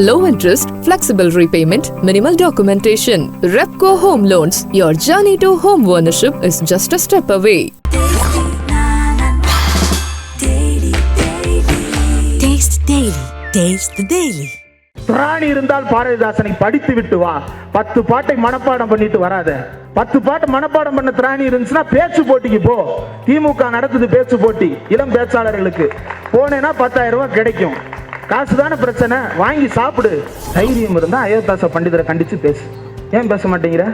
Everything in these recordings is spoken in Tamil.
Low interest, flexible repayment, minimal documentation. Repco Home Loans. Your journey to home ownership is just a step away. Taste Daily. Taste the Daily. பிராணி இருந்தால் பாரதிதாசனை படித்து விட்டு வா பத்து பாட்டை மனப்பாடம் பண்ணிட்டு வராத பத்து பாட்டு மனப்பாடம் பண்ண திராணி இருந்துச்சுன்னா பேச்சு போட்டிக்கு போ திமுக நடத்துது பேச்சு போட்டி இளம் பேச்சாளர்களுக்கு போனேன்னா பத்தாயிரம் ரூபாய் கிடைக்கும் காசு தானே பிரச்சனை? வாங்கி சாப்பிடு. தைரியம் இருந்தால் அயோத்தாச பண்டிதரை கண்டிச்சு பேசு. ஏன் பேச மாட்டேங்கிற?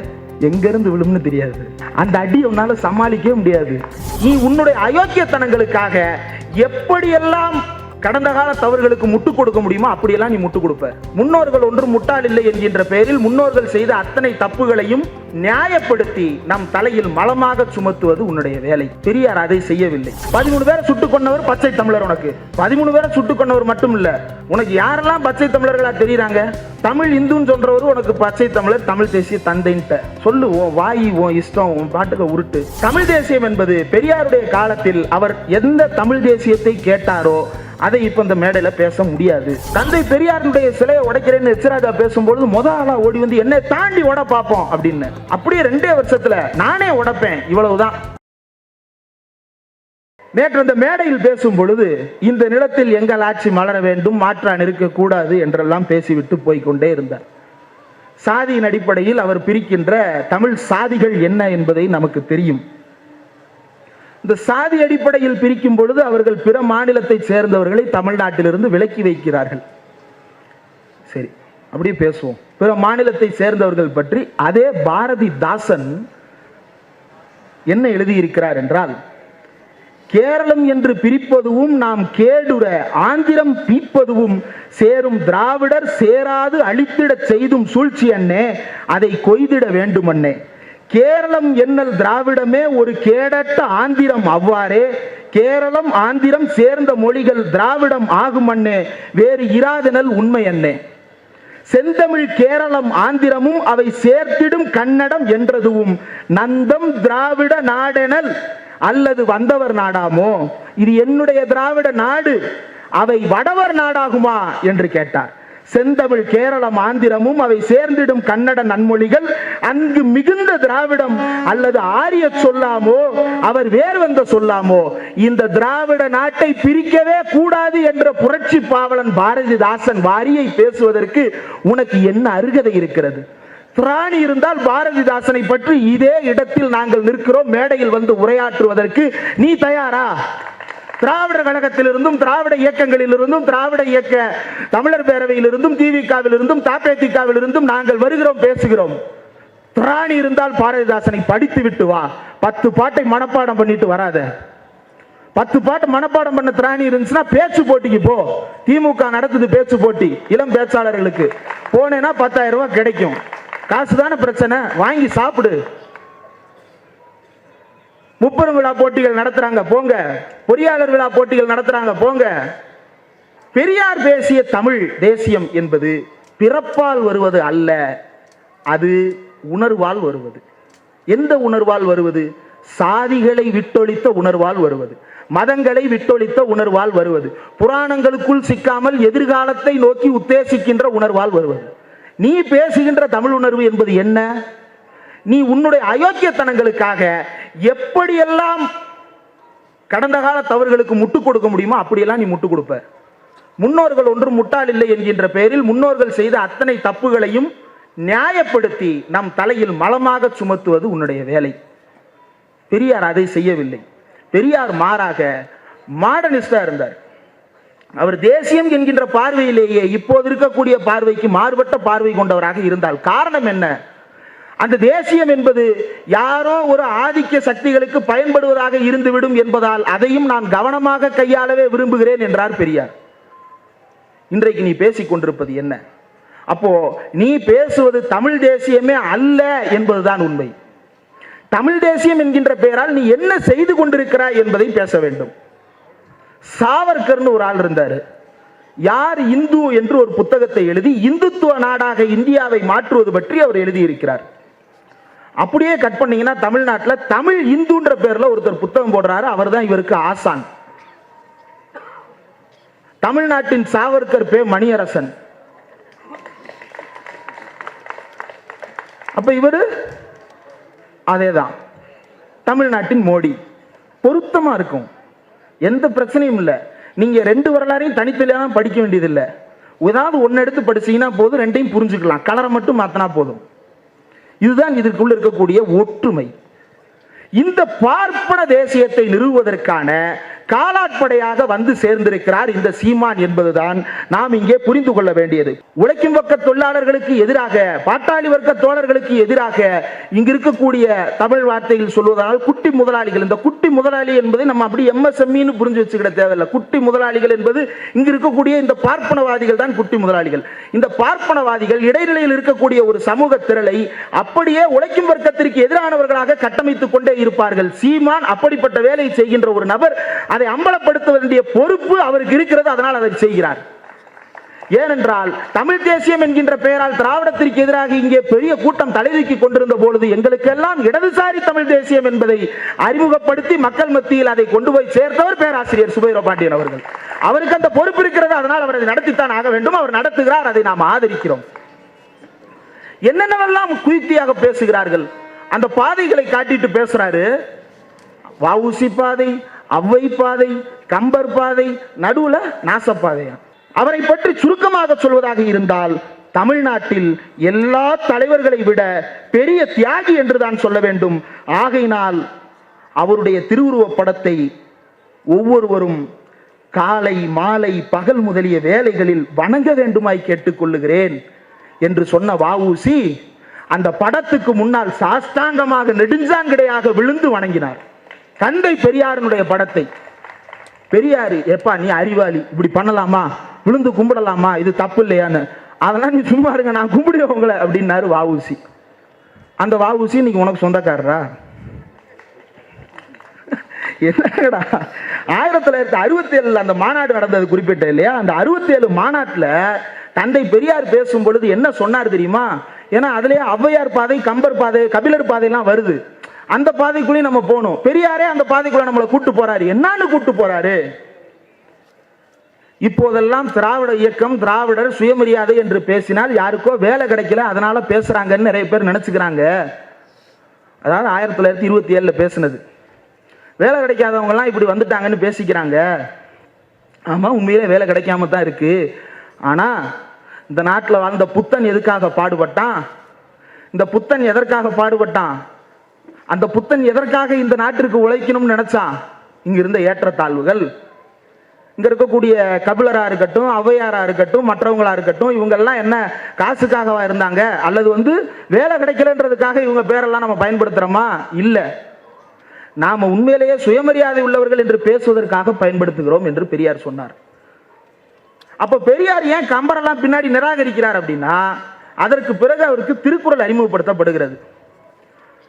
எங்கேருந்து விழும்னு தெரியாது. அந்த அடி உன்னால சமாளிக்கவே முடியாது. நீ உன்னுடைய அயோக்கியத்தனங்களுக்காக எப்படியெல்லாம் கடந்த கால தவறுகளுக்கு முட்டு கொடுக்க முடியுமோ? அப்படியெல்லாம் நீ முட்டு கொடுப்ப. முன்னோர்கள் ஒன்றும் முட்டாள் இல்லை என்கின்ற பெயரில் முன்னோர்கள் செய்த அத்தனை தப்புகளையும் நியாயப்படுத்தி நம் தலையில் மலமாக சுமத்துவது உன்னுடைய வேலை. பெரியார் அதை செய்யவில்லை. பதிமூணு பேரை சுட்டுக் கொண்டவர் பச்சை தமிழர் உனக்கு. பதிமூணு பேரை சுட்டுக் கொண்டவர் மட்டும் இல்ல உனக்கு யாரெல்லாம் பச்சை தமிழர்களா தெரியுறாங்க? தமிழ் இந்துன்னு சொல்றவர் உனக்கு பச்சை தமிழர் தமிழ் தேசிய தந்தைன்ட்ட. சொல்லு ஓ வாய் ஓ இஷ்டம் உன் பாட்டுக்கு உருட்டு. தமிழ் தேசியம் என்பது பெரியாருடைய காலத்தில் அவர் எந்த தமிழ் தேசியத்தை கேட்டாரோ அதை இப்போ இந்த மேடையில் பேச முடியாது. தந்தை பெரியாருடைய சிலையை உடைக்கிறேன்னு எச்சராஜா பேசும்பொழுது முத ஆளா ஓடி வந்து என்னை தாண்டி உட பார்ப்போம் அப்படின்னு. அப்படியே ரெண்டே வருஷத்துல நானே உடைப்பேன் இவ்வளவுதான். நேற்று அந்த மேடையில் பேசும் பொழுது இந்த நிலத்தில் எங்கள் ஆட்சி மலர வேண்டும் மாற்றான் இருக்கக்கூடாது என்றெல்லாம் பேசிவிட்டு போய்க்கொண்டே இருந்தார். சாதியின் அடிப்படையில் அவர் பிரிக்கின்ற தமிழ் சாதிகள் என்ன என்பதை நமக்கு தெரியும். இந்த சாதி அடிப்படையில் பிரிக்கும் பொழுது அவர்கள் பிற மாநிலத்தை சேர்ந்தவர்களை தமிழ்நாட்டிலிருந்து விலக்கி வைக்கிறார்கள். சரி அப்படியே பேசுவோம். பிற மாநிலத்தை சேர்ந்தவர்கள் பற்றி அதே பாரதிதாசன் என்ன எழுதியிருக்கிறார் என்றால் கேரளம் என்று பிரிப்பதுவும் நாம் கேடுற ஆந்திரம் பீப்பதுவும் சேரும் திராவிடர் சேராது அழித்திடச் செய்தும் சூழ்ச்சி அண்ணே அதை கொய்திட வேண்டுமண்ணே. கேரளம் என்னல் திராவிடமே ஒரு கேடட்ட ஆந்திரம் அவ்வாறே. கேரளம் ஆந்திரம் சேர்ந்த மொழிகள் திராவிடம் ஆகுமண்ணே. வேறு இராதனல் உண்மை அண்ணே செந்தமிழ் கேரளம் ஆந்திரமும் அவை சேர்த்திடும் கன்னடம் என்றதுவும் நந்தம் திராவிட நாடெனல் அல்லது வந்தவர் நாடாமோ? இது என்னுடைய திராவிட நாடு. அவை வடவர் நாடாகுமா? என்று கேட்டார். செந்தமிழ் கேரளம் ஆந்திரமும் அவை சேர்ந்திடும் கன்னட நன்மொழிகள் அங்கு மிகுந்த திராவிடம். அல்லது ஆரிய சொல்லாமோ அவர் வேறு வந்த சொல்லாமோ இந்த திராவிட நாட்டை பிரிக்கவே கூடாது என்ற புரட்சி பாவலன் பாரதிதாசன் வாரியை பேசுவதற்கு உனக்கு என்ன அருகதை இருக்கிறது? திராணி இருந்தால் பாரதிதாசனை பற்றி இதே இடத்தில் நாங்கள் நிற்கிறோம் மேடையில் வந்து உரையாற்றுவதற்கு. நீ தயாரா? திராவிடர் கழகத்திலிருந்தும் திராவிட இயக்கங்களிலிருந்தும் திராவிட இயக்க தமிழர் பேரவையிலிருந்தும் திமுகவிலிருந்தும் தாப்பேதிகாவிலிருந்தும் நாங்கள் வருகிறோம் பேசுகிறோம். திராணி இருந்தால் பாரதிதாசனை படித்து விட்டு வா. பத்து பாட்டை மனப்பாடம் பண்ணிட்டு வராத. பத்து பாட்டு மனப்பாடம் பண்ண திராணி இருந்துச்சுன்னா பேச்சு போட்டிக்கு போ. திமுக நடத்துது பேச்சு போட்டி இளம் பேச்சாளர்களுக்கு. போனேன்னா பத்தாயிரம் ரூபாய் கிடைக்கும். காசு தானே பிரச்சனை வாங்கி சாப்பிடு. முப்பெரும் விழா போட்டிகள் நடத்துறாங்க போங்க. பொறியாளர் விழா போட்டிகள் நடத்துறாங்க போங்க. பெரியார் பேசிய தமிழ் தேசியம் என்பது பிறப்பால் வருவது அல்ல அது உணர்வால் வருவது. எந்த உணர்வால் வருவது? சாதிகளை விட்டொழித்த உணர்வால் வருவது. மதங்களை விட்டொழித்த உணர்வால் வருவது. புராணங்களுக்குள் சிக்காமல் எதிர்காலத்தை நோக்கி உத்தேசிக்கின்ற உணர்வால் வருவது. நீ பேசுகின்ற தமிழ் உணர்வு என்பது என்ன? நீ உன்னுடைய அயோக்கியத்தனங்களுக்காக எப்படியெல்லாம் கடந்த கால தவறுகளுக்கு முட்டு கொடுக்க முடியுமோ அப்படியெல்லாம் நீ முட்டு கொடுப்ப. முன்னோர்கள் ஒன்றும் முட்டாள் இல்லை என்கின்ற பெயரில் முன்னோர்கள் செய்த அத்தனை தப்புகளையும் நியாயப்படுத்தி நம் தலையில் மலமாக சுமத்துவது உன்னுடைய வேலை. பெரியார் அதை செய்யவில்லை. பெரியார் மாறாக மாடர்னிஸ்டா இருந்தார். அவர் தேசியம் என்கின்ற பார்வையிலேயே இப்போது இருக்கக்கூடிய பார்வைக்கு மாறுபட்ட பார்வை கொண்டவராக இருந்தால் காரணம் என்ன? அந்த தேசியம் என்பது யாரோ ஒரு ஆதிக்க சக்திகளுக்கு பயன்படுவதாக இருந்துவிடும் என்பதால் அதையும் நான் கவனமாக கையாளவே விரும்புகிறேன் என்றார் பெரியார். இன்றைக்கு நீ பேசிக் கொண்டிருப்பது என்ன? அப்போ நீ பேசுவது தமிழ் தேசியமே அல்ல என்பதுதான் உண்மை. தமிழ் தேசியம் என்கின்ற பெயரால் நீ என்ன செய்து கொண்டிருக்கிறாய் என்பதை பேச வேண்டும். சாவர்கர்னு ஒரு ஆள் இருந்தார். யார் இந்து என்று ஒரு புத்தகத்தை எழுதி இந்துத்துவ நாடாக இந்தியாவை மாற்றுவது பற்றி அவர் எழுதியிருக்கிறார். அப்படியே கட் பண்ணீங்கன்னா தமிழ்நாட்டில் தமிழ் இந்துன்ற பேரில் ஒருத்தர் புத்தகம் போடுறாரு. அவர் தான் இவருக்கு ஆசான். தமிழ்நாட்டின் சாவர்கர் பே மணியரசன். அப்ப இவர் அதேதான். தமிழ்நாட்டின் மோடி. பொருத்தமா இருக்கும். எந்த பிரச்சனையும் இல்லை. நீங்க ரெண்டு வரலாறையும் தனித்தனியாக படிக்க வேண்டியதில்லை. ஏதாவது ஒன்று எடுத்து படிச்சீங்கன்னா போதும் ரெண்டையும் புரிஞ்சுக்கலாம். கலரை மட்டும் மாத்தினா போதும். இதுதான் இதற்குள்ள இருக்கக்கூடிய ஒற்றுமை. இந்த பார்ப்பன தேசியத்தை நிறுவுவதற்கான காலாட்படையாக வந்து சேர்ந்திருக்கிறார் இந்த சீமான் என்பதுதான் நாம் இங்கே புரிந்து கொள்ள வேண்டியது. உழைக்கும் வர்க்க தொழிலாளர்களுக்கு எதிராக பாட்டாளி வர்க்க தோழர்களுக்கு எதிராக இங்கு இருக்கக்கூடிய தமிழ் வார்த்தையில் சொல்வதால் குட்டி முதலாளிகள் இந்த குட்டி முதலாளி என்பது நம்ம அப்படி எம்எஸ்எம்இன்னு புரிஞ்சு வச்சுக்கிட தேவையில்லை. குட்டி முதலாளிகள் என்பது இங்கு இருக்கக்கூடிய இந்த பார்ப்பனவாதிகள் தான் குட்டி முதலாளிகள். இந்த பார்ப்பனவாதிகள் இடைநிலையில் இருக்கக்கூடிய ஒரு சமூக திரளை அப்படியே உழைக்கும் வர்க்கத்திற்கு எதிரானவர்களாக கட்டமைத்துக் கொண்டே இருப்பார்கள். சீமான் அப்படிப்பட்ட வேலையை செய்கின்ற ஒரு நபர் அதை அம்பலப்படுத்த வேண்டிய பொறுப்பு அவருக்கு இருக்கிறது அதனால் அதை செய்கிறார். ஏனென்றால் தமிழ் தேசியம் என்கின்ற பெயரால் திராவிடத்திற்கு எதிராக இங்கே பெரிய கூட்டம் தலைதூக்கி கொண்டிருந்த பொழுது எங்களுக்கெல்லாம் இடதுசாரி தமிழ் தேசியம் என்பதை அறிமுகப்படுத்தி மக்கள் மத்தியில் அதை கொண்டு போய் சேர்த்தவர் பேராசிரியர் சுபைரோ பாண்டியன் அவர்கள். அவருக்கு அந்த பொறுப்பு இருக்கிறது அதனால் அவர் அதை நடத்தித்தான் ஆக வேண்டும். அவர் நடத்துகிறார் அதை நாம் ஆதரிக்கிறோம். என்னென்னவெல்லாம் குயுக்தியாக பேசுகிறார்கள் அந்த பாதைகளை காட்டிட்டு பேசுறாரு. வவுசி பாதை அவ்வை பாதை கம்பர் பாதை நடுவுல நாசப்பாதையா அவரை பற்றி சுருக்கமாக சொல்வதாக இருந்தால் தமிழ்நாட்டில் எல்லா தலைவர்களை விட பெரிய தியாகி என்று தான் சொல்ல வேண்டும். ஆகையினால் அவருடைய திருவுருவப் படத்தை ஒவ்வொருவரும் காலை மாலை பகல் முதலிய வேலைகளில் வணங்க வேண்டுமாய் கேட்டுக்கொள்ளுகிறேன் என்று சொன்ன வாவூசி அந்த படத்துக்கு முன்னால் சாஸ்தாங்கமாக நெடுஞ்சான்கிடையாக விழுந்து வணங்கினார். தந்தை பெரியாரினுடைய படத்தை. பெரியாரு எப்பா நீ அறிவாளி. இப்படி பண்ணலாமா? விழுந்து கும்பிடலாமா? இது தப்பு இல்லையான்னு. அதெல்லாம் நீ சும்மா இருங்க நான் கும்பிடுவேன் உங்களை அப்படின்னாரு வஊசி அந்த வஉசி இன்னைக்கு உனக்கு சொந்தக்காரரா? என்னடா ஆயிரத்தி தொள்ளாயிரத்தி அறுபத்தி ஏழுல அந்த மாநாடு நடந்தது குறிப்பிட்ட இல்லையா அந்த அறுபத்தி ஏழு மாநாட்டில் தந்தை பெரியார் பேசும் பொழுது என்ன சொன்னார் தெரியுமா ஏன்னா அதுலயே ஔவையார் பாதை கம்பர் பாதை கபிலர் பாதையெல்லாம் வருது அந்த பாதைக்குள்ளேயும் நம்ம போகணும். பெரியாரே அந்த பாதைக்குள்ள நம்மளை கூட்டு போறாரு. என்னன்னு கூட்டு போறாரு? இப்போதெல்லாம் திராவிட இயக்கம் திராவிடர் சுயமரியாதை என்று பேசினால் யாருக்கோ வேலை கிடைக்கல அதனால பேசுறாங்கன்னு நிறைய பேர் நினைச்சுக்கிறாங்க. அதாவது ஆயிரத்தி தொள்ளாயிரத்தி இருபத்தி ஏழில் பேசுனது. வேலை கிடைக்காதவங்கலாம் இப்படி வந்துட்டாங்கன்னு பேசிக்கிறாங்க. ஆமாம் உண்மையிலே வேலை கிடைக்காம தான் இருக்கு. ஆனால் இந்த நாட்டில் வாழ்ந்த புத்தன் எதுக்காக பாடுபட்டான்? இந்த புத்தன் எதற்காக பாடுபட்டான்? அந்த புத்தன் எதற்காக இந்த நாட்டிற்கு உழைக்கணும்னு நினைச்சான் இங்க இருந்த ஏற்றத்தாழ்வுகள். இங்க இருக்கக்கூடிய கபிலரா இருக்கட்டும் ஔவையாரா இருக்கட்டும் மற்றவங்களா இருக்கட்டும் இவங்க எல்லாம் என்ன காசுக்காகவா இருந்தாங்க? அல்லது வந்து வேலை கிடைக்கலன்றதுக்காக இவங்க பேரெல்லாம் நம்ம பயன்படுத்துறோமா? இல்ல. நாம உண்மையிலேயே சுயமரியாதை உள்ளவர்கள் என்று பேசுவதற்காக பயன்படுத்துகிறோம் என்று பெரியார் சொன்னார். அப்ப பெரியார் ஏன் கம்பரெல்லாம் பின்னாடி நிராகரிக்கிறார் அப்படின்னா அதற்கு பிறகு அவருக்கு திருக்குறள் அறிமுகப்படுத்தப்படுகிறது.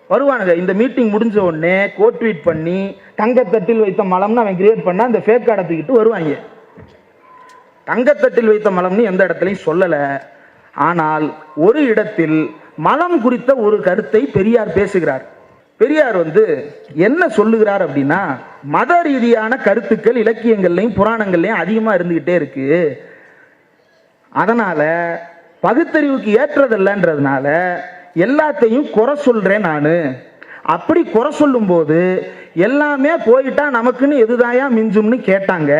வருவானுங்க. இந்த மீட்டிங் முடிஞ்ச உடனே கோட் ட்வீட் பண்ணி தங்கத்தட்டில் வைத்த மலம்னு அவன் கிரியேட் பண்ணால் அந்த ஃபேக் கார்டை தூக்கிட்டு வருவாங்க. தங்கத்தட்டில் வைத்த மலம்னு எந்த இடத்துலையும் சொல்லலை. ஆனால் ஒரு இடத்தில் மலம் குறித்த ஒரு கருத்தை பெரியார் பேசுகிறார். பெரியார் வந்து என்ன சொல்லுகிறார் அப்படின்னா மத ரீதியான கருத்துக்கள் இலக்கியங்கள்லையும் புராணங்கள்லையும் அதிகமாக இருந்துக்கிட்டே இருக்கு. அதனால் பகுத்தறிவுக்கு ஏற்றதில்லைன்றதுனால எல்லாத்தையும் குறை சொல்கிறேன் நான். அப்படி குறை சொல்லும்போது எல்லாமே போயிட்டா நமக்குன்னு எதுதாயா மிஞ்சும்னு கேட்டாங்க.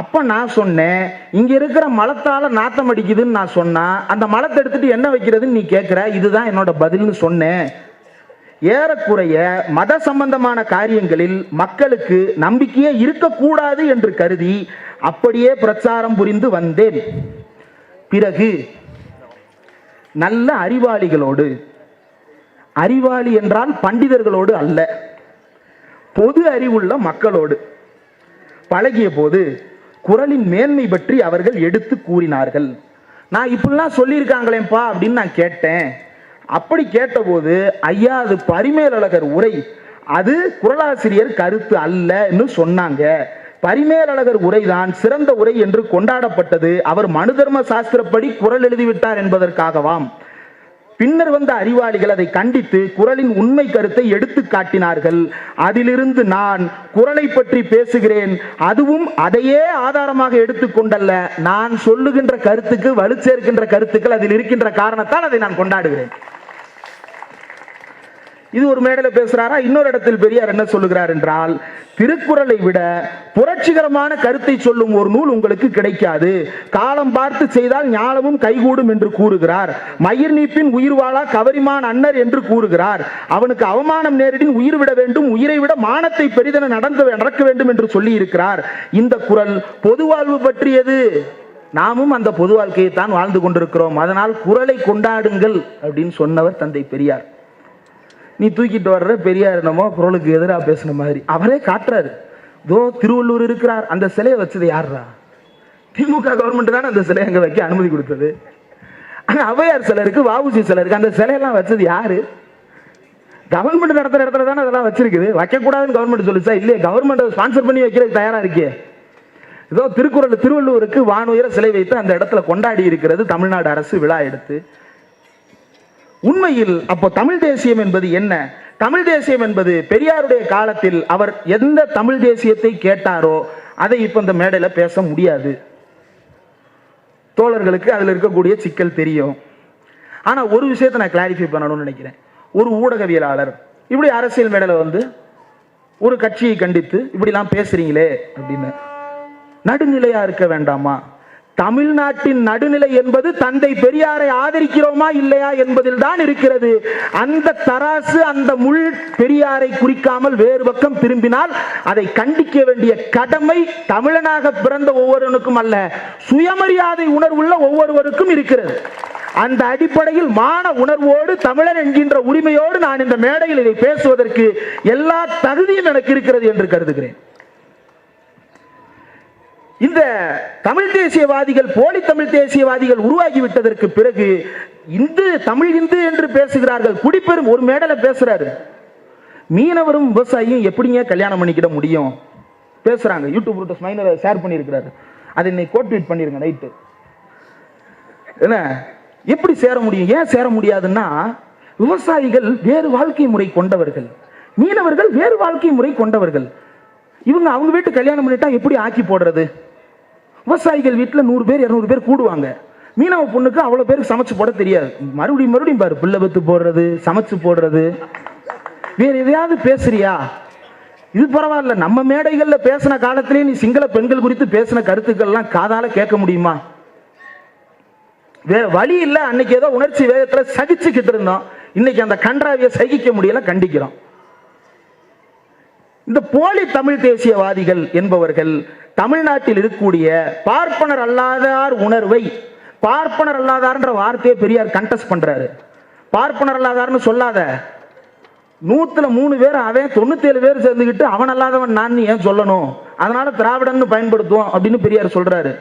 அப்போ நான் சொன்னேன் இங்கே இருக்கிற மலத்தால் நாத்தம் அடிக்குதுன்னு நான் சொன்னால் அந்த மலத்தை எடுத்துகிட்டு என்ன வைக்கிறதுன்னு நீ கேட்குற இதுதான் என்னோட பதில்னு சொன்னேன். ஏறக்குறைய மத சம்பந்தமான காரியங்களில் மக்களுக்கு நம்பிக்கையே இருக்கக்கூடாது என்று கருதி அப்படியே பிரச்சாரம் புரிந்து வந்தேன். பிறகு நல்ல அறிவாளிகளோடு. அறிவாளி என்றால் பண்டிதர்களோடு அல்ல. பொது அறிவுள்ள மக்களோடு. பழகிய போது குரலின் மேன்மை பற்றி அவர்கள் எடுத்து கூறினார்கள். நான் இப்படிலாம் சொல்லியிருக்காங்களேப்பா அப்படின்னு நான் கேட்டேன். அப்படி கேட்டபோது ஐயா அது பரிமேலழகர் உரை. அது குரலாசிரியர் கருத்து அல்லன்னு சொன்னாங்க. பரிமேலழகர் உரைதான் சிறந்த உரை என்று கொண்டாடப்பட்டது. அவர் மனுதர்ம சாஸ்திரப்படி குரல் எழுதிவிட்டார் என்பதற்காகவாம். பின்னர் வந்த அறிவாளிகள் அதை கண்டித்து குரலின் உண்மை கருத்தை எடுத்து காட்டினார்கள். அதிலிருந்து நான் குரலை பற்றி பேசுகிறேன். அதுவும் அதையே ஆதாரமாக எடுத்துக்கொண்டல்ல நான் சொல்லுகின்ற கருத்துக்கு வலு சேர்க்கின்ற கருத்துக்கள் அதில் இருக்கின்ற காரணத்தால் அதை நான் கொண்டாடுகிறேன். இது ஒரு மேடையில் பேசுறாரா? இன்னொரு இடத்தில் பெரியார் என்ன சொல்லுகிறார் என்றால் திருக்குறளை விட புரட்சிகரமான கருத்தை சொல்லும் ஒரு நூல் உங்களுக்கு கிடைக்காது. காலம் பார்த்து செய்தால் ஞானமும் கைகூடும் என்று கூறுகிறார். மயிர் நீப்பின் உயிர் வாழா கவரிமான் அன்னர் என்று கூறுகிறார். அவனுக்கு அவமானம் நேரிடின் உயிர் விட வேண்டும் உயிரை விட மானத்தை பெரிதென நடந்து நடக்க வேண்டும் என்று சொல்லி இருக்கிறார் இந்த குரல் பொது வாழ்வு பற்றியது. நாமும் அந்த பொது வாழ்க்கையை தான் வாழ்ந்து கொண்டிருக்கிறோம். அதனால் குரலை கொண்டாடுங்கள் அப்படின்னு சொன்னவர் தந்தை பெரியார். நீ தூக்கிட்டு வர்ற பெரியார் என்னமோ குரலுக்கு எதிராக பேசின மாதிரி. அவரே காட்டுறாரு. தோ திருவள்ளூர் இருக்கிறார். அந்த சிலையை வச்சது யார்ரா திமுக கவர்மெண்ட் தானே அந்த சிலையை அங்கே வைக்க அனுமதி கொடுத்தது. ஆனால் அவையார் சிலை இருக்கு வாவுசி சிலை இருக்கு. அந்த சிலையெல்லாம் வச்சது யாரு? கவர்மெண்ட் நடத்துகிற இடத்துல தானே அதெல்லாம் வச்சிருக்குது. வைக்கக்கூடாதுன்னு கவர்மெண்ட் சொல்லுச்சா? இல்லையே. கவர்மெண்ட் ஸ்பான்சர் பண்ணி வைக்கிறதுக்கு தயாராக இருக்கே. ஏதோ திருக்குறள் திருவள்ளுவருக்கு வானுயர சிலை வைத்து அந்த இடத்துல கொண்டாடி இருக்கிறது தமிழ்நாடு அரசு விழா எடுத்து. உண்மையில் அப்போ தமிழ் தேசியம் என்பது என்ன? தமிழ் தேசியம் என்பது பெரியாருடைய காலத்தில் அவர் எந்த தமிழ் தேசியத்தை கேட்டாரோ அதை இப்போ இந்த மேடையில் பேச முடியாது. தோழர்களுக்கு அதில் இருக்கக்கூடிய சிக்கல் தெரியும். ஆனால் ஒரு விஷயத்தை நான் கிளாரிஃபை பண்ணணும்னு நினைக்கிறேன். ஒரு ஊடகவியலாளர் இப்படி அரசியல் மேடையில் வந்து ஒரு கட்சியை கண்டித்து இப்படிலாம் பேசுறீங்களே அப்படின்னு. நடுநிலையாக இருக்க வேண்டாமா? தமிழ்நாட்டின் நடுநிலை என்பது தந்தை பெரியாரை ஆதரிக்கிறோமா இல்லையா என்பதில் தான் இருக்கிறது. அந்த தராசு அந்த முள் பெரியாரை குறிக்காமல் வேறு பக்கம் திரும்பினால் அதை கண்டிக்க வேண்டிய கடமை தமிழனாக பிறந்த ஒவ்வொருவனுக்கும் அல்ல. சுயமரியாதை உணர்வுள்ள ஒவ்வொருவருக்கும் இருக்கிறது. அந்த அடிப்படையில் மான உணர்வோடு தமிழன் என்கின்ற உரிமையோடு நான் இந்த மேடையில் இதை பேசுவதற்கு எல்லா தகுதியும் எனக்கு இருக்கிறது என்று கருதுகிறேன். இந்த தமிழ் தேசியவாதிகள் போலி தமிழ் தேசியவாதிகள் உருவாகி விட்டதற்கு பிறகு இந்து தமிழ் இந்து என்று பேசுகிறார்கள். குடிப்பெரும் ஒரு மேடல பேசுறாரு. மீனவரும் விவசாயியும் எப்படிங்க கல்யாணம் பண்ணிக்கிட முடியும்? பேசுறாங்க. யூடியூப் ரூட்டஸ் மைனர் ஷேர் பண்ணியிருக்கிறாரு. அதை இன்னைக்கு கோட் ட்வீட் பண்ணிருங்க நைட்டு என்ன? எப்படி சேர முடியும்? ஏன் சேர முடியாதுன்னா விவசாயிகள் வேறு வாழ்க்கை முறை கொண்டவர்கள். மீனவர்கள் வேறு வாழ்க்கை முறை கொண்டவர்கள். இவங்க அவங்க வீட்டு கல்யாணம் பண்ணிட்டா எப்படி ஆக்கி போடுறது? விவசாயிகள் வீட்டில் நூறு பேர் இரநூறு பேர் கூடுவாங்க. மீனவ பொண்ணுக்கு அவ்வளோ பேருக்கு சமைச்சு போட தெரியாது. மறுபடியும் மறுபடியும் பாரு பிள்ளை பத்து போடுறது சமைச்சு போடுறது. வேறு எதையாவது பேசுறியா? இது பரவாயில்ல நம்ம மேடைகளில் பேசின காலத்திலேயே நீ சிங்கள பெண்கள் குறித்து பேசின கருத்துக்கள்லாம் காதால கேட்க முடியுமா? வேற வழி இல்லை அன்னைக்கு ஏதோ உணர்ச்சி வேகத்தில் சகிச்சுக்கிட்டு இருந்தோம். இன்னைக்கு அந்த கன்றாவியை சகிக்க முடியல கண்டிக்கிறோம். இந்த போலி தமிழ் தேசியவாதிகள் என்பவர்கள் தமிழ்நாட்டில் இருக்கக்கூடிய பார்ப்பனர் அல்லாதார் உணர்வை பார்ப்பனர் அல்லாதார்ன்ற வார்த்தையை பெரியார் கண்டஸ்ட் பண்றாரு. பார்ப்பனர் அல்லாதார்னு சொல்லாத. நூத்துல மூணு பேர் அவன் தொண்ணூத்தேழு பேர் சேர்ந்துக்கிட்டு அவன் அல்லாதவன் நான் ஏன் சொல்லணும்? அதனால திராவிடன்னு பயன்படுத்துவோம் அப்படின்னு பெரியார் சொல்றாரு.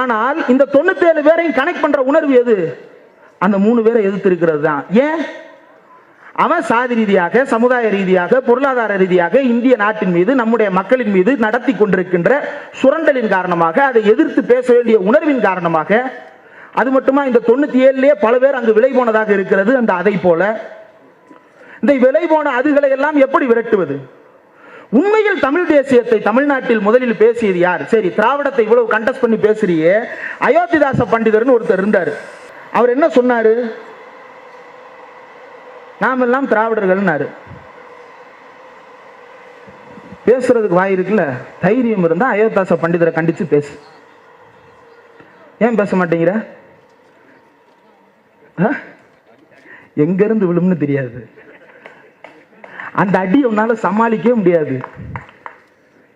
ஆனால் இந்த தொண்ணூத்தேழு பேரையும் கனெக்ட் பண்ற உணர்வு எது? அந்த மூணு பேரை எதிர்த்து இருக்கிறது தான். ஏன்? அவன் சாதி ரீதியாக சமுதாய ரீதியாக பொருளாதார ரீதியாக இந்திய நாட்டின் மீது நம்முடைய மக்களின் மீது நடத்தி கொண்டிருக்கின்ற சுரண்டலின் காரணமாக அதை எதிர்த்து பேச வேண்டிய உணர்வின் காரணமாக அது மட்டுமா இந்த தொண்ணூத்தி ஏழுலயே பல பேர் அங்கு விலை போனதாக இருக்கிறது அந்த அதை போல. இந்த விலை போன அதுகளை எல்லாம் எப்படி விரட்டுவது? உண்மையில் தமிழ் தேசியத்தை தமிழ்நாட்டில் முதலில் பேசியது யார்? சரி திராவிடத்தை இவ்வளவு கண்டஸ்ட் பண்ணி பேசுறியே அயோத்திதாச பண்டிதர்னு ஒருத்தர் இருந்தார். அவர் என்ன சொன்னாரு? நாம் எல்லாம் திராவிடர்கள்னாரு. பேசுறதுக்கு வாய் இருக்குல்ல? தைரியம் இருந்தா அயோத்தாச பண்டிதரை கண்டிச்சு பேசு. ஏன் பேச மாட்டேங்கிற? ஆ? எங்க இருந்து விழும்னு தெரியாது. அந்த அடி உன்னால சமாளிக்கவே முடியாது.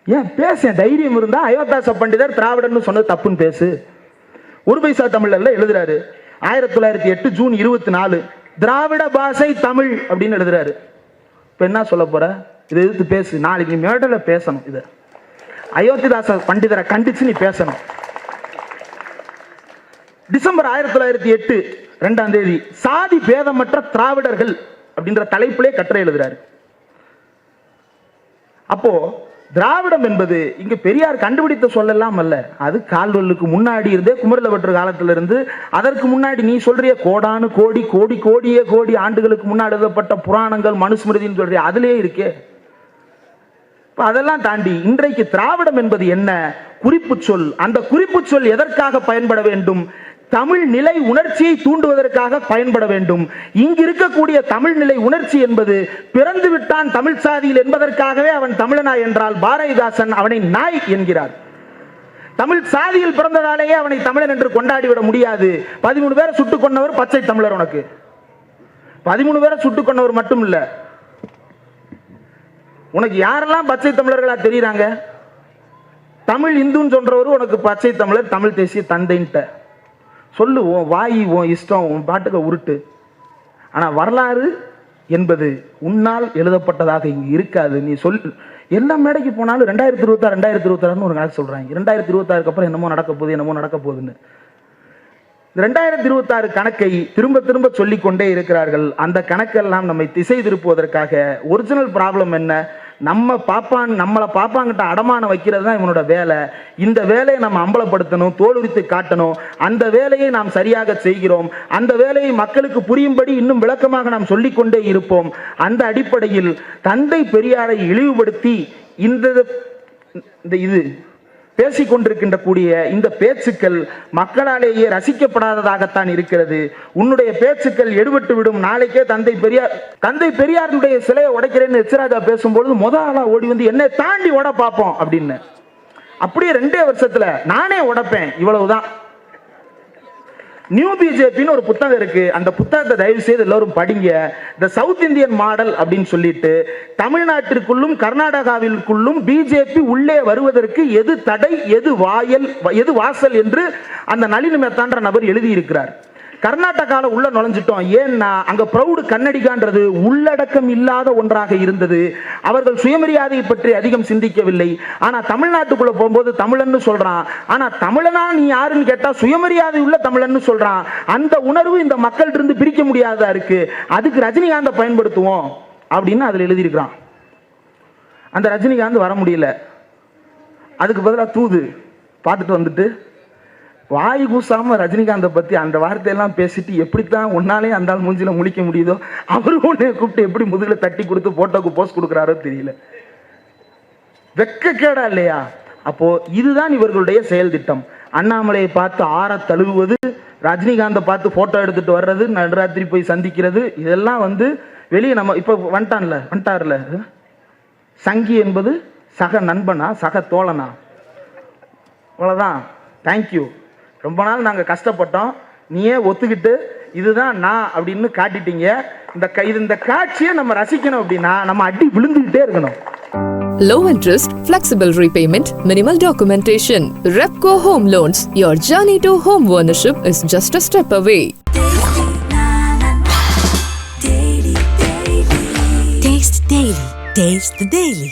ஏன் பேச தைரியம் இருந்தா அயோத்தாச பண்டிதர் திராவிடன்னு சொன்னது தப்புன்னு பேசு. ஒரு பைசா தமிழ்ல எழுதுறாரு ஆயிரத்தி தொள்ளாயிரத்தி எட்டு ஜூன் இருபத்தி நாலு திராவிட பாஷை தமிழ் அப்படின்னு எழுதுறாரு. இப்ப என்ன சொல்ல போற? இதை எதிர்த்து பேசு. நாளைக்கு நீ மேடல பேசணும் இதை. அயோத்திதாச பண்டிதரை கண்டிச்சு நீ பேசணும். டிசம்பர் ஆயிரத்தி தொள்ளாயிரத்தி எட்டு ரெண்டாம் தேதி சாதி பேதமற்ற திராவிடர்கள் அப்படின்ற தலைப்பிலே கட்டுரை எழுதுறாரு. அப்போ திராவிடம் என்பது இங்க பெரியார் கண்டுபிடித்த சொல்லலாம் அல்ல. அது கால்வல்லுக்கு முன்னாடி இருந்தே குமரலவற்று காலத்துல இருந்து அதற்கு முன்னாடி நீ சொல்றிய கோடானு கோடி கோடி கோடியே கோடி ஆண்டுகளுக்கு முன்னாடி எழுதப்பட்ட புராணங்கள் மனுஸ்மிருதின்னு சொல்றிய அதிலே இருக்கே. அதெல்லாம் தாண்டி இன்றைக்கு திராவிடம் என்பது என்ன? குறிப்பு சொல். அந்த குறிப்பு சொல் எதற்காக பயன்பட வேண்டும்? தமிழ் நிலை உணர்ச்சியை தூண்டுவதற்காக பயன்பட வேண்டும். இங்கு இருக்கக்கூடிய தமிழ் நிலை உணர்ச்சி என்பது பிறந்து விட்டான் தமிழ் சாதியில் என்பதற்காகவே அவன் தமிழனா என்றால் பாரதிதாசன் அவனை நாய் என்கிறார். தமிழ் சாதியில் பிறந்ததாலேயே அவனை தமிழன் என்று கொண்டாடிவிட முடியாது. பதிமூணு பேரை சுட்டுக் கொண்டவர் பச்சை தமிழர் உனக்கு. பதிமூணு பேரை சுட்டுக் கொண்டவர் மட்டும் இல்ல உனக்கு யாரெல்லாம் பச்சை தமிழர்களா தெரியுறாங்க? தமிழ் இந்துன்னு சொல்றவரு உனக்கு பச்சை தமிழர் தமிழ் தேசிய தந்தைன்ட்ட. சொல்லுவோம் வாயுவோம் வாய் உன் இஷ்டம் உன் பாட்டுக்க உருட்டு. ஆனால் வரலாறு என்பது உன்னால் எழுதப்பட்டதாக இங்கு இருக்காது. நீ சொல் எல்லா மேடைக்கு போனாலும் ரெண்டாயிரத்தி இருபத்தாறு ரெண்டாயிரத்தி இருபத்தாறுன்னு ஒரு கணக்கு சொல்கிறாங்க ரெண்டாயிரத்தி இருபத்தாறுக்கு அப்புறம் என்னமோ நடக்க போகுது என்னமோ நடக்க போகுதுன்னு. ரெண்டாயிரத்தி இருபத்தாறு கணக்கை திரும்ப திரும்ப சொல்லிக்கொண்டே இருக்கிறார்கள். அந்த கணக்கெல்லாம் நம்மை திசை திருப்புவதற்காக ஒரிஜினல் ப்ராப்ளம் என்ன? நம்ம பாப்பான் நம்மளை பாப்பாங்கிட்ட அடமானம் வைக்கிறது தான் இவனோட வேலை. இந்த வேலையை நம்ம அம்பலப்படுத்தணும் தோலுரித்து காட்டணும். அந்த வேலையை நாம் சரியாக செய்கிறோம். அந்த வேலையை மக்களுக்கு புரியும்படி இன்னும் விளக்கமாக நாம் சொல்லிக்கொண்டே இருப்போம். அந்த அடிப்படையில் தந்தை பெரியாரை இழிவுபடுத்தி இந்த இந்த இது பேசிக் கொண்டிருக்கின்ற கூடிய இந்த பேச்சுக்கள் மக்களாலேயே ரசிக்கப்படாததாகத்தான் இருக்கிறது. உன்னுடைய பேச்சுக்கள் எடுபட்டு விடும். நாளைக்கே தந்தை பெரியார் தந்தை பெரியாருடைய சிலையை உடைக்கிறேன்னு எச்ராஜா பேசும்பொழுது முத ஆளா ஓடி வந்து என்னை தாண்டி உட பார்ப்போம் அப்படின்னு. அப்படியே ரெண்டே வருஷத்துல நானே உடைப்பேன். இவ்வளவுதான். நியூ பிஜேபின்னு ஒரு புத்தகம் இருக்கு. அந்த புத்தகத்தை தயவு செய்து எல்லாரும் படிங்க. த சவுத் இந்தியன் மாடல் அப்படின்னு சொல்லிட்டு தமிழ்நாட்டிற்குள்ளும் கர்நாடகாவிற்குள்ளும் பிஜேபி உள்ளே வருவதற்கு எது தடை எது வாயல் எது வாசல் என்று அந்த நளினி மெத்தான்ற நபர் எழுதியிருக்கிறார். கர்நாடகாவில் உள்ள நுழைஞ்சிட்டோம். ஏன்னா அங்க ப்ரௌடு கன்னடிகான்றது உள்ளடக்கம் இல்லாத ஒன்றாக இருந்தது. அவர்கள் சுயமரியாதையை பற்றி அதிகம் சிந்திக்கவில்லை. ஆனா தமிழ்நாட்டுக்குள்ள போகும்போது தமிழன்னு சொல்றான். ஆனா தமிழனா நீ யாருன்னு கேட்டா சுயமரியாதை உள்ள தமிழன்னு சொல்றான். அந்த உணர்வு இந்த மக்கள்கிட்ட இருந்து பிரிக்க முடியாததா இருக்கு. அதுக்கு ரஜினிகாந்தை பயன்படுத்துவோம் அப்படின்னு அதில் எழுதியிருக்கிறான். அந்த ரஜினிகாந்த் வர முடியல. அதுக்கு பதிலாக தூது பார்த்துட்டு வந்துட்டு வாய் கூசாம ரஜினிகாந்தை பத்தி அந்த வார்த்தையெல்லாம் பேசிட்டு எப்படித்தான் உன்னாலே அந்த ஆள் மூஞ்சில முழிக்க முடியுதோ அவரும் உன்னை கூப்பிட்டு எப்படி முதுகில் தட்டி கொடுத்து போட்டோக்கு போஸ்ட் கொடுக்குறாரோ தெரியல. வெக்கக்கேடா இல்லையா? அப்போ இதுதான் இவர்களுடைய செயல் திட்டம். அண்ணாமலையை பார்த்து ஆற தழுவுவது ரஜினிகாந்தை பார்த்து போட்டோ எடுத்துட்டு வர்றது நடுராத்திரி போய் சந்திக்கிறது இதெல்லாம் வந்து வெளியே நம்ம இப்போ வந்துட்டான்ல வந்துட்டார்ல. சங்கி என்பது சக நண்பனா சக தோழனா? அவ்வளோதான் தேங்க்யூ ரொம்ப நாள் நாங்கள் கஷ்டப்பட்டோம் நீயே ஒத்துக்கிட்டு இதுதான் நான் அப்படின்னு காட்டிட்டீங்க இந்த க- இது இந்த காட்சியை நம்ம ரசிக்கணும் அப்படின்னா நம்ம அடி விழுந்துக்கிட்டே இருக்கணும் Low interest, flexible repayment, minimal documentation. Repco Home Loans. Your journey to home ownership is just a step away. Taste the Daily. Taste the Daily.